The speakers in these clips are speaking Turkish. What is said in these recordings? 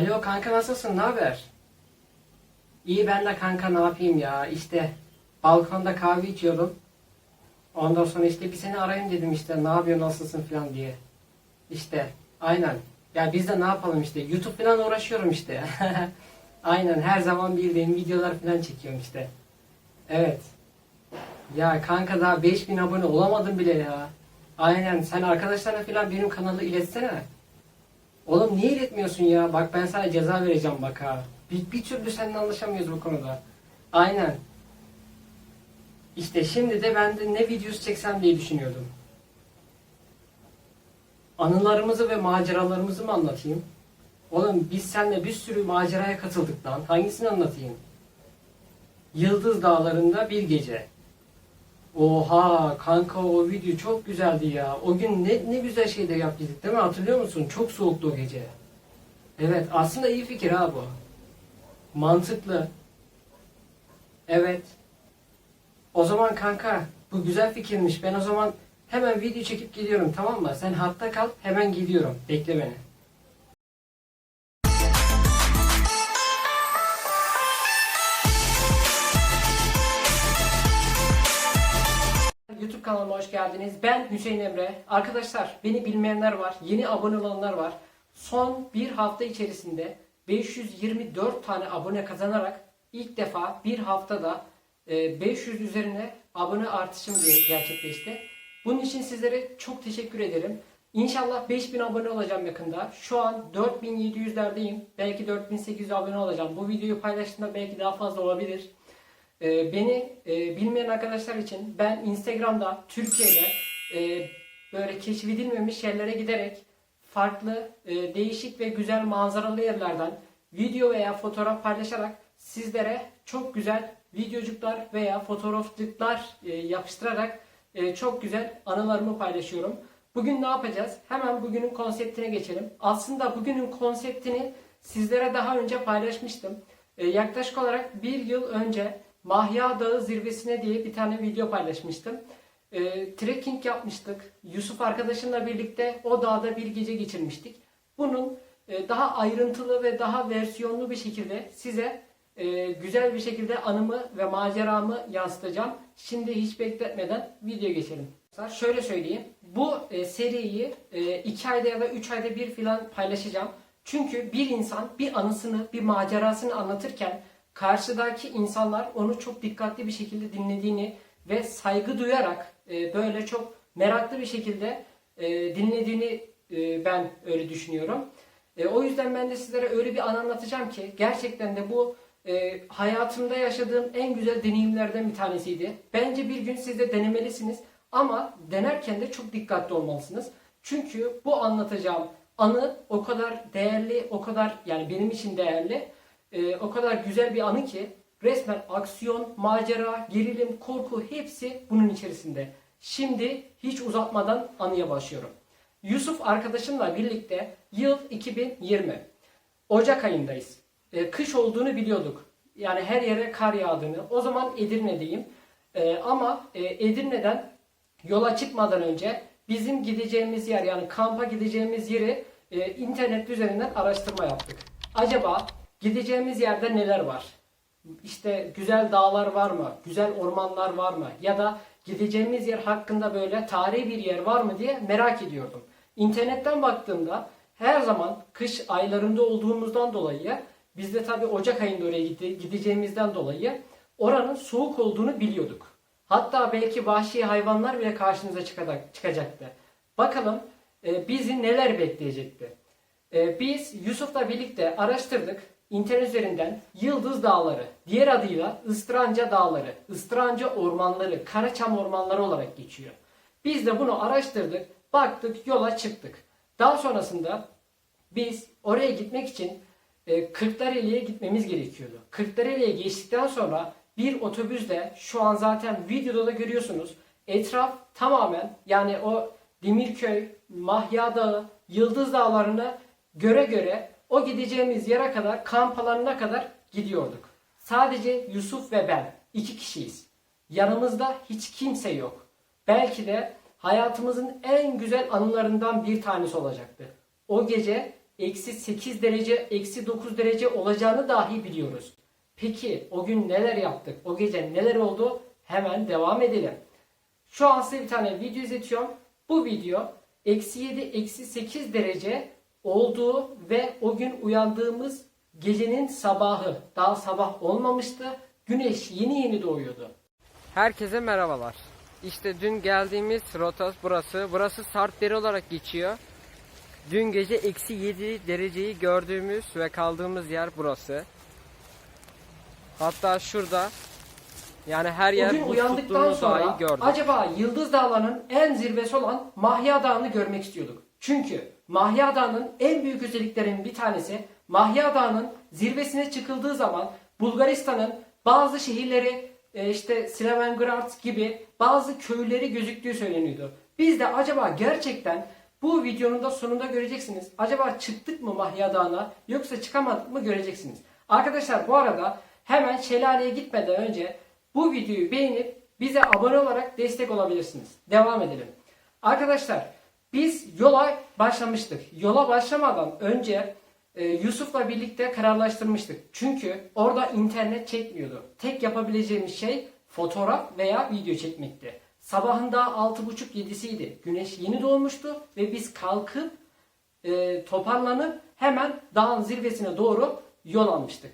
Alo kanka nasılsın? Ne haber? İyi ben de kanka ne yapayım ya işte balkonda kahve içiyordum. Ondan sonra işte bir seni arayayım dedim işte ne yapıyorsun nasılsın falan diye. İşte aynen. Ya biz de ne yapalım işte YouTube falan uğraşıyorum işte. aynen her zaman bildiğim videolar falan çekiyorum işte. Evet. Ya kanka daha 5000 abone olamadım bile ya. Aynen sen arkadaşlarına falan benim kanalı iletsene. Oğlum niye iletmiyorsun ya? Bak ben sana ceza vereceğim bak ha. Bir, bir türlü seninle anlaşamıyoruz bu konuda. Aynen. İşte şimdi de ben de ne videosu çeksem diye düşünüyordum. Anılarımızı ve maceralarımızı mı anlatayım? Oğlum biz seninle bir sürü maceraya katıldık lan. Hangisini anlatayım? Yıldız Dağları'nda bir gece. Oha kanka o video çok güzeldi ya. O gün ne, ne güzel şeyler yaptık değil mi? Hatırlıyor musun? Çok soğuktu o gece. Evet aslında iyi fikir ha bu. Mantıklı. Evet. O zaman kanka bu güzel fikirmiş. Ben o zaman hemen video çekip geliyorum tamam mı? Sen hatta kal hemen geliyorum. Bekle beni. Kanalıma hoş geldiniz. Ben Hüseyin Emre. Arkadaşlar beni bilmeyenler var, yeni abone olanlar var. Son bir hafta içerisinde 524 tane abone kazanarak ilk defa bir haftada e, 500 üzerine abone artışım gerçekleşti. Bunun için sizlere çok teşekkür ederim. İnşallah 5000 abone olacağım yakında. Şu an 4700'lerdeyim. Belki 4800 abone olacağım. Bu videoyu paylaştığımda belki daha fazla olabilir. Ee, beni e, bilmeyen arkadaşlar için ben Instagram'da Türkiye'de e, böyle keşfedilmemiş yerlere giderek farklı, e, değişik ve güzel manzaralı yerlerden video veya fotoğraf paylaşarak sizlere çok güzel videocuklar veya fotoğraflıklar e, yapıştırarak e, çok güzel anılarımı paylaşıyorum. Bugün ne yapacağız? Hemen bugünün konseptine geçelim. Aslında bugünün konseptini sizlere daha önce paylaşmıştım. E, yaklaşık olarak bir yıl önce Mahya Dağı zirvesine diye bir tane video paylaşmıştım. E, trekking yapmıştık. Yusuf arkadaşımla birlikte o dağda bir gece geçirmiştik. Bunun e, daha ayrıntılı ve daha versiyonlu bir şekilde size e, güzel bir şekilde anımı ve maceramı yansıtacağım. Şimdi hiç bekletmeden video geçelim. Şöyle söyleyeyim. Bu e, seriyi 2 ayda ya da 3 ayda bir filan paylaşacağım. Çünkü bir insan bir anısını, bir macerasını anlatırken karşıdaki insanlar onu çok dikkatli bir şekilde dinlediğini ve saygı duyarak e, böyle çok meraklı bir şekilde e, dinlediğini e, ben öyle düşünüyorum. E, o yüzden ben de sizlere öyle bir an anlatacağım ki gerçekten de bu e, hayatımda yaşadığım en güzel deneyimlerden bir tanesiydi. Bence bir gün siz de denemelisiniz ama denerken de çok dikkatli olmalısınız. Çünkü bu anlatacağım anı o kadar değerli, o kadar yani benim için değerli e, o kadar güzel bir anı ki resmen aksiyon, macera, gerilim, korku hepsi bunun içerisinde. Şimdi hiç uzatmadan anıya başlıyorum. Yusuf arkadaşımla birlikte yıl 2020. Ocak ayındayız. E, kış olduğunu biliyorduk. Yani her yere kar yağdığını. O zaman Edirne'deyim. E, ama e, Edirne'den yola çıkmadan önce bizim gideceğimiz yer yani kampa gideceğimiz yeri e, internet üzerinden araştırma yaptık. Acaba Gideceğimiz yerde neler var? İşte güzel dağlar var mı? Güzel ormanlar var mı? Ya da gideceğimiz yer hakkında böyle tarihi bir yer var mı diye merak ediyordum. İnternetten baktığımda her zaman kış aylarında olduğumuzdan dolayı biz de tabi Ocak ayında oraya gideceğimizden dolayı oranın soğuk olduğunu biliyorduk. Hatta belki vahşi hayvanlar bile karşımıza çıkacaktı. Bakalım e, bizi neler bekleyecekti. E, biz Yusuf'la birlikte araştırdık internet üzerinden Yıldız Dağları, diğer adıyla Istranca Dağları, Istranca Ormanları, Karaçam Ormanları olarak geçiyor. Biz de bunu araştırdık, baktık, yola çıktık. Daha sonrasında biz oraya gitmek için e, Kırklareli'ye gitmemiz gerekiyordu. Kırklareli'ye geçtikten sonra bir otobüsle şu an zaten videoda da görüyorsunuz. Etraf tamamen yani o Demirköy, Mahya Dağı, Yıldız Dağları'na göre göre o gideceğimiz yere kadar, kamp alanına kadar gidiyorduk. Sadece Yusuf ve ben. iki kişiyiz. Yanımızda hiç kimse yok. Belki de hayatımızın en güzel anılarından bir tanesi olacaktı. O gece eksi 8 derece, eksi 9 derece olacağını dahi biliyoruz. Peki o gün neler yaptık? O gece neler oldu? Hemen devam edelim. Şu an size bir tane video izletiyorum. Bu video eksi 7, eksi 8 derece olduğu ve o gün uyandığımız gecenin sabahı. Daha sabah olmamıştı. Güneş yeni yeni doğuyordu. Herkese merhabalar. İşte dün geldiğimiz rota burası. Burası Sarpdere olarak geçiyor. Dün gece eksi 7 dereceyi gördüğümüz ve kaldığımız yer burası. Hatta şurada yani her yer Bugün uyandıktan sonra dahi gördük. acaba Yıldız Dağları'nın en zirvesi olan Mahya Dağı'nı görmek istiyorduk. Çünkü Mahya Dağı'nın en büyük özelliklerinin bir tanesi Mahya Dağı'nın zirvesine çıkıldığı zaman Bulgaristan'ın bazı şehirleri e, işte Slavengrad gibi bazı köyleri gözüktüğü söyleniyordu. Biz de acaba gerçekten bu videonun da sonunda göreceksiniz. Acaba çıktık mı Mahya Dağı'na yoksa çıkamadık mı göreceksiniz. Arkadaşlar bu arada hemen şelaleye gitmeden önce bu videoyu beğenip bize abone olarak destek olabilirsiniz. Devam edelim. Arkadaşlar biz yola başlamıştık. Yola başlamadan önce e, Yusuf'la birlikte kararlaştırmıştık. Çünkü orada internet çekmiyordu. Tek yapabileceğimiz şey fotoğraf veya video çekmekti. Sabahında 6.30-7'siydi. Güneş yeni doğmuştu ve biz kalkıp e, toparlanıp hemen dağın zirvesine doğru yol almıştık.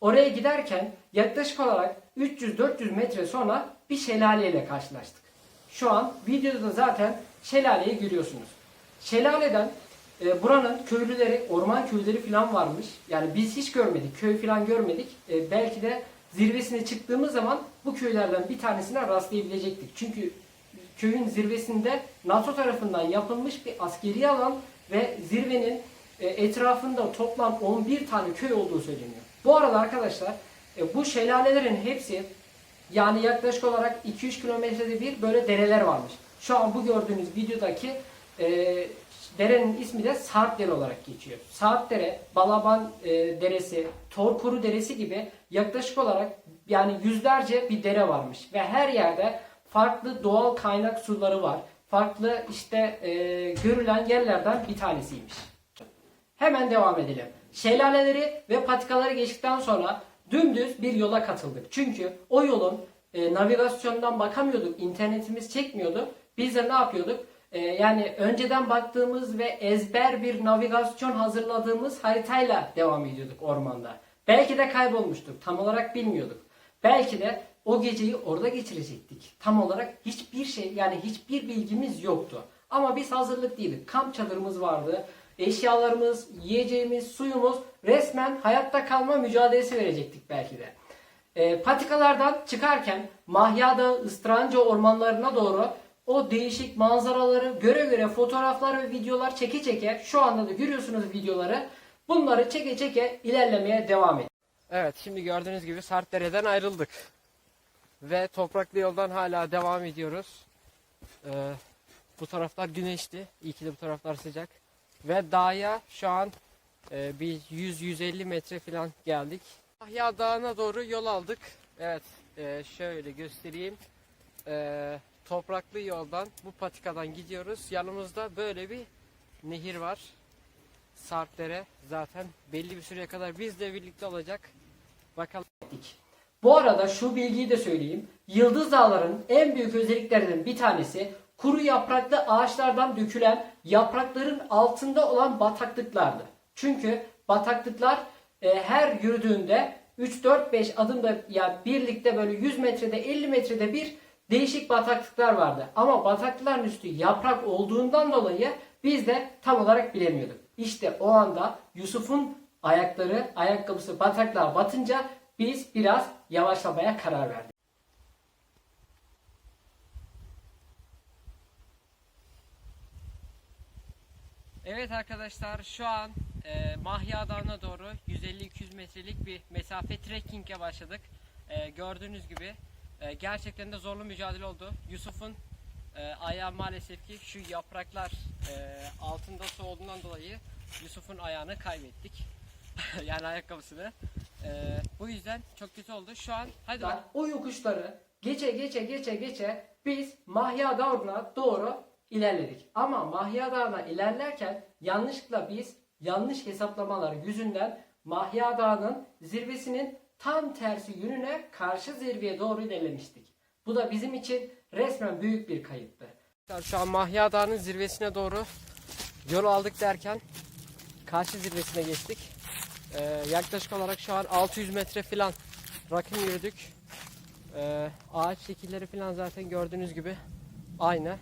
Oraya giderken yaklaşık olarak 300-400 metre sonra bir şelaleyle karşılaştık. Şu an videoda da zaten şelaleyi görüyorsunuz. Şelaleden e, buranın köylüleri, orman köylüleri falan varmış. Yani biz hiç görmedik, köy falan görmedik. E, belki de zirvesine çıktığımız zaman bu köylerden bir tanesine rastlayabilecektik. Çünkü köyün zirvesinde NATO tarafından yapılmış bir askeri alan ve zirvenin e, etrafında toplam 11 tane köy olduğu söyleniyor. Bu arada arkadaşlar e, bu şelalelerin hepsi yani yaklaşık olarak 2-3 kilometrede bir böyle dereler varmış. Şu an bu gördüğünüz videodaki e, derenin ismi de Sarp Dere olarak geçiyor. Sarp Dere, Balaban e, Deresi, Torkuru Deresi gibi yaklaşık olarak yani yüzlerce bir dere varmış. Ve her yerde farklı doğal kaynak suları var. Farklı işte e, görülen yerlerden bir tanesiymiş. Hemen devam edelim. Şelaleleri ve patikaları geçtikten sonra dümdüz bir yola katıldık. Çünkü o yolun e, navigasyondan bakamıyorduk, internetimiz çekmiyordu. Biz de ne yapıyorduk? E, yani önceden baktığımız ve ezber bir navigasyon hazırladığımız haritayla devam ediyorduk ormanda. Belki de kaybolmuştuk, tam olarak bilmiyorduk. Belki de o geceyi orada geçirecektik. Tam olarak hiçbir şey yani hiçbir bilgimiz yoktu. Ama biz hazırlık değildik. Kamp çadırımız vardı. Eşyalarımız, yiyeceğimiz, suyumuz resmen hayatta kalma mücadelesi verecektik belki de. E, patikalardan çıkarken Mahya'da Istranca ormanlarına doğru o değişik manzaraları göre göre fotoğraflar ve videolar çeke çeke şu anda da görüyorsunuz videoları. Bunları çeke çeke ilerlemeye devam et. Evet şimdi gördüğünüz gibi Sarpdere'den ayrıldık. Ve topraklı yoldan hala devam ediyoruz. Ee, bu taraflar güneşli. İyi ki de bu taraflar sıcak. Ve dağa şu an e, bir 100-150 metre falan geldik. Ahya Dağı'na doğru yol aldık. Evet e, şöyle göstereyim. E, topraklı yoldan bu patikadan gidiyoruz. Yanımızda böyle bir nehir var. Sarpdere zaten belli bir süreye kadar bizle birlikte olacak. Bakalım. Bu arada şu bilgiyi de söyleyeyim. Yıldız Dağları'nın en büyük özelliklerinden bir tanesi kuru yapraklı ağaçlardan dökülen yaprakların altında olan bataklıklardı. Çünkü bataklıklar e, her yürüdüğünde 3-4-5 adımda ya birlikte böyle 100 metrede 50 metrede bir değişik bataklıklar vardı. Ama bataklıkların üstü yaprak olduğundan dolayı biz de tam olarak bilemiyorduk. İşte o anda Yusuf'un ayakları, ayakkabısı bataklığa batınca biz biraz yavaşlamaya karar verdik. Evet arkadaşlar şu an e, Mahya Dağı'na doğru 150-200 metrelik bir mesafe trekking'e başladık. E, gördüğünüz gibi e, gerçekten de zorlu mücadele oldu. Yusuf'un e, ayağı maalesef ki şu yapraklar e, altında su olduğundan dolayı Yusuf'un ayağını kaybettik. yani ayakkabısını. E, bu yüzden çok kötü oldu. Şu an hadi bak. O yokuşları geçe geçe geçe geçe biz Mahya Dağı'na doğru ilerledik. Ama Mahya Dağı'na ilerlerken yanlışlıkla biz yanlış hesaplamalar yüzünden Mahya Dağı'nın zirvesinin tam tersi yönüne karşı zirveye doğru ilerlemiştik. Bu da bizim için resmen büyük bir kayıptı. Şu an Mahya Dağı'nın zirvesine doğru yol aldık derken karşı zirvesine geçtik. Ee, yaklaşık olarak şu an 600 metre falan rakım yürüdük. Ee, ağaç şekilleri falan zaten gördüğünüz gibi aynı.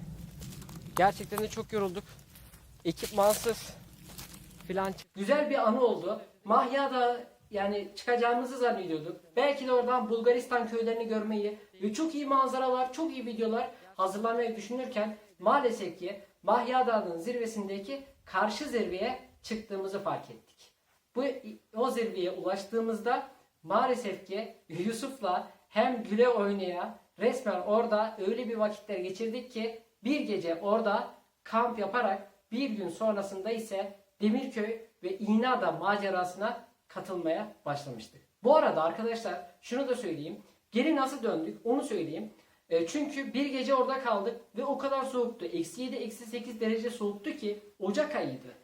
Gerçekten de çok yorulduk. Ekipmansız filan. Güzel bir anı oldu. Mahya'da yani çıkacağımızı zannediyorduk. Belki de oradan Bulgaristan köylerini görmeyi ve çok iyi manzara var, çok iyi videolar hazırlamayı düşünürken maalesef ki Mahya Dağı'nın zirvesindeki karşı zirveye çıktığımızı fark ettik. Bu o zirveye ulaştığımızda maalesef ki Yusuf'la hem güle oynaya resmen orada öyle bir vakitler geçirdik ki bir gece orada kamp yaparak bir gün sonrasında ise Demirköy ve İğneada macerasına katılmaya başlamıştık. Bu arada arkadaşlar şunu da söyleyeyim. Geri nasıl döndük onu söyleyeyim. E, çünkü bir gece orada kaldık ve o kadar soğuktu. Eksi 7, eksi 8 derece soğuktu ki Ocak ayıydı.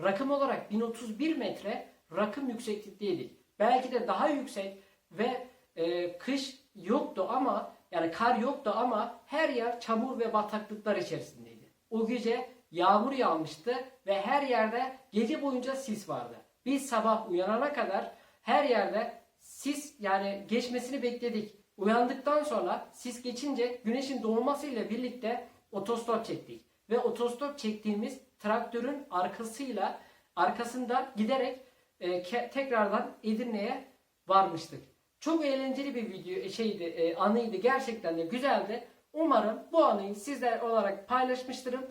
Rakım olarak 1031 metre rakım yükseklikteydik. Belki de daha yüksek ve e, kış yoktu ama yani kar yoktu ama her yer çamur ve bataklıklar içerisindeydi. O gece yağmur yağmıştı ve her yerde gece boyunca sis vardı. Biz sabah uyanana kadar her yerde sis yani geçmesini bekledik. Uyandıktan sonra sis geçince güneşin doğmasıyla birlikte otostop çektik. Ve otostop çektiğimiz traktörün arkasıyla arkasında giderek e, ke- tekrardan Edirne'ye varmıştık. Çok eğlenceli bir video şeydi, e, anıydı. Gerçekten de güzeldi. Umarım bu anıyı sizler olarak paylaşmıştırım.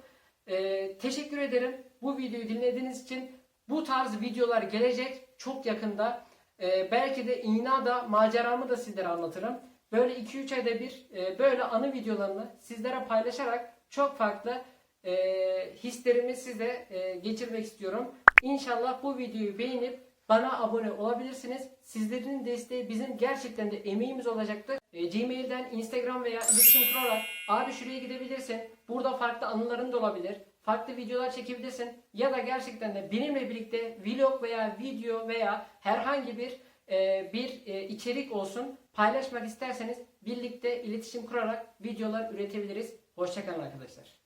E, teşekkür ederim bu videoyu dinlediğiniz için. Bu tarz videolar gelecek çok yakında. E, belki de İna'da maceramı da sizlere anlatırım. Böyle 2-3 ayda bir e, böyle anı videolarını sizlere paylaşarak çok farklı e, hislerimi size e, geçirmek istiyorum. İnşallah bu videoyu beğenip bana abone olabilirsiniz. Sizlerin desteği bizim gerçekten de emeğimiz olacaktır. E, Gmail'den, Instagram veya iletişim kurarak abi şuraya gidebilirsin. Burada farklı anıların da olabilir. Farklı videolar çekebilirsin. Ya da gerçekten de benimle birlikte vlog veya video veya herhangi bir e, bir e, içerik olsun paylaşmak isterseniz birlikte iletişim kurarak videolar üretebiliriz. Hoşçakalın arkadaşlar.